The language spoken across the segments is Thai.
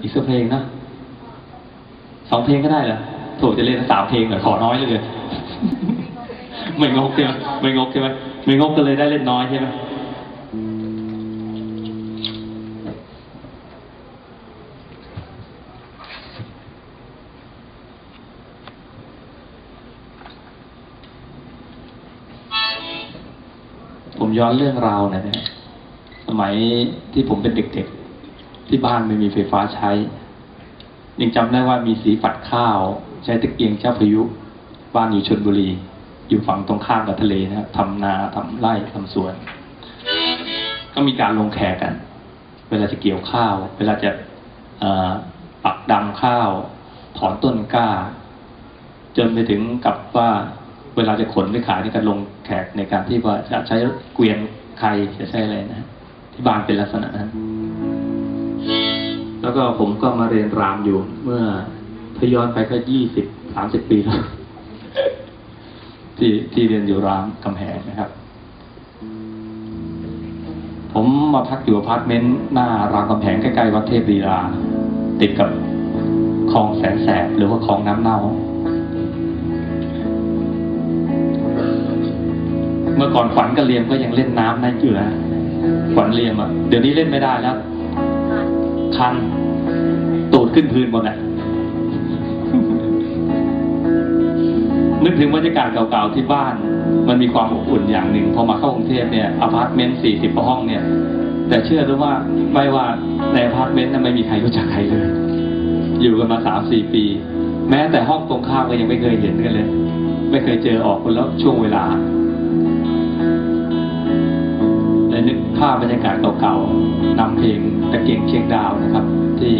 อีกสักเพลงนะสองเพลงก็ได้เหรอโถจะเล่นสามเพลงเหรอขอน้อยเลยไม่งกใช่ไหมไม่งกใช่ไหมไม่งกก็เลยได้เล่นน้อยใช่ไหมผมย้อนเรื่องราวหนะเนี่ยสมัยที่ผมเป็นเด็กๆ ที่บ้านไม่มีไฟฟ้าใช้ ยังจำได้ว่ามีสีฝัดข้าว ใช้ตะเกียงเจ้าพายุ บ้านอยู่ชนบุรี อยู่ฝั่งตรงข้ามกับทะเลนะครับทำนาทำไร่ทำสวน ก็มีการลงแขกกัน เวลาจะเกี่ยวข้าว เวลาจะอปักดำข้าว ถอนต้นกล้า จนไปถึงกับว่าเวลาจะขนไปขายนี่ก็ลงแขกในการที่ว่าจะใช้เกวียนใครจะใช้อะไรนะ ที่บ้านเป็นลักษณะนั้น แล้วก็ผมก็มาเรียนรามอยู่ เมื่อพย้อนไปก็ยี่สิบสามสิบปีแล้วที่ที่เรียนอยู่รามกำแหงนะครับ ผมมาพักอยู่อพาร์ตเมนต์หน้ารามกำแหงใกล้ๆวัดเทพลีลาติดกับคลองแสนแสบหรือว่าคลองน้ำเน่าเมื่อก่อนขวัญกับเลียมก็ยังเล่นน้ำได้อยู่นะขวัญเลียมอะ เดี๋ยวนี้เล่นไม่ได้แล้ว คัน ตูดขึ้นพื้นหมดอะนึกถึงบรรยากาศเก่าๆที่บ้าน มันมีความอบอุ่นอย่างหนึ่งพอมาเข้ากรุงเทพเนี่ยอพาร์ตเมนต์สี่สิบห้องเนี่ย แต่เชื่อหรือว่าไม่ว่าในอพาร์ตเมนต์นั้นไม่มีใครรู้จักใครเลย อยู่กันมาสามสี่ปี แม้แต่ห้องตรงข้ามก็ยังไม่เคยเห็นกันเลย ไม่เคยเจอออกคนแล้วช่วงเวลาาพบรรยากาศเก่าๆนำเพลงตะเกียงเชียงดาวนะครับ ที่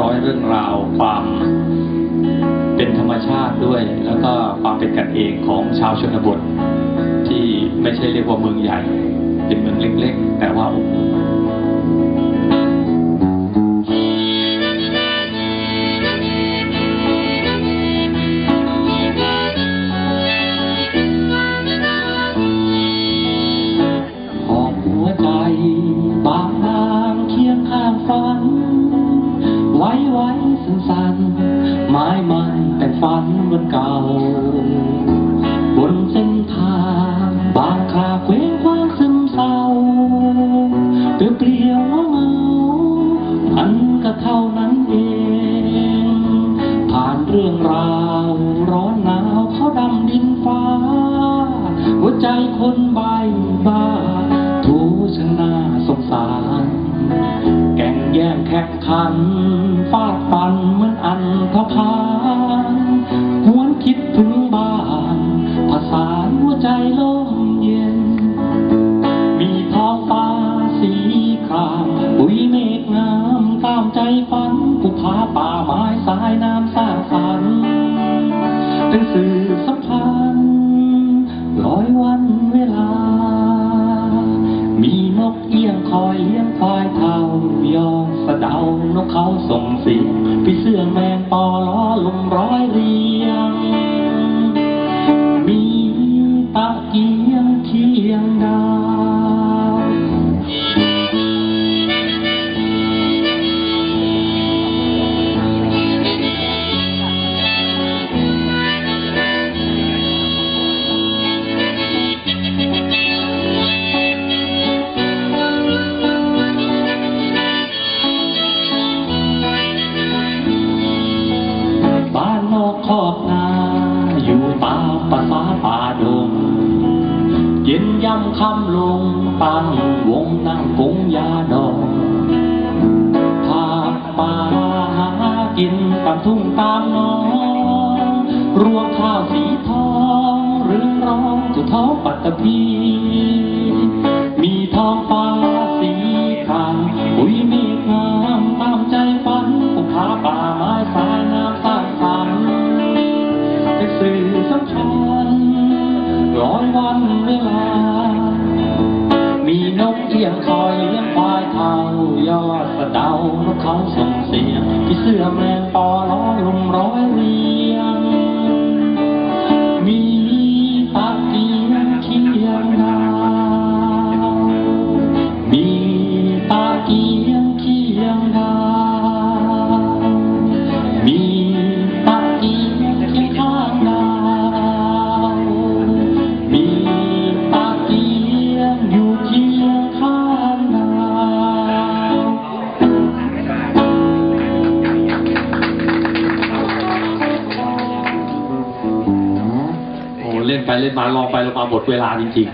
ร้อยเรื่องราวความเป็นธรรมชาติด้วย แล้วก็ความเป็นกันเองของชาวชนบท ที่ไม่ใช่เรียกว่าเมืองใหญ่ เป็นเมืองเล็กๆ แต่ว่าอบอุ่นห หมายมันแต่ฝันวันเก่า บนเส้นทางบางคราเคว้งคว้างซึมเศร้าเปลี่ยวเปลี่ยวเหงาๆมันก็เท่านั้นเอง ผ่านเรื่องราวร้อนหนาวเขาดำดินฟ้า หัวใจคนใบบ้าทูชนาสงสารแก่งแย่งแข่งขันฟาดฟันเหมือนอันธ กเอี้ยงคอยเลี้ยงควายเท่ายอสะเดานกเขาส่งเสียงพี่เสื้อแมงปอล้อลมร้อยเรียง มีตะเกียงเคียงดา ขอกคอกนา อยู่ตามภาษาป่าดง เย็นย่ำค่ำลงตั้งวงนั่งกงยาดอง สื่อสัมพันธ์ร้อยวันเวลา มีนกเอี่ยงคอยเลี้ยงควายเท่ายอดสะเดานกเขาส่งเสียงพี่เสื้อแมงปอล้อลมร้อยเรียง เล่นมาลองไปลงมาหมดเวลาจริง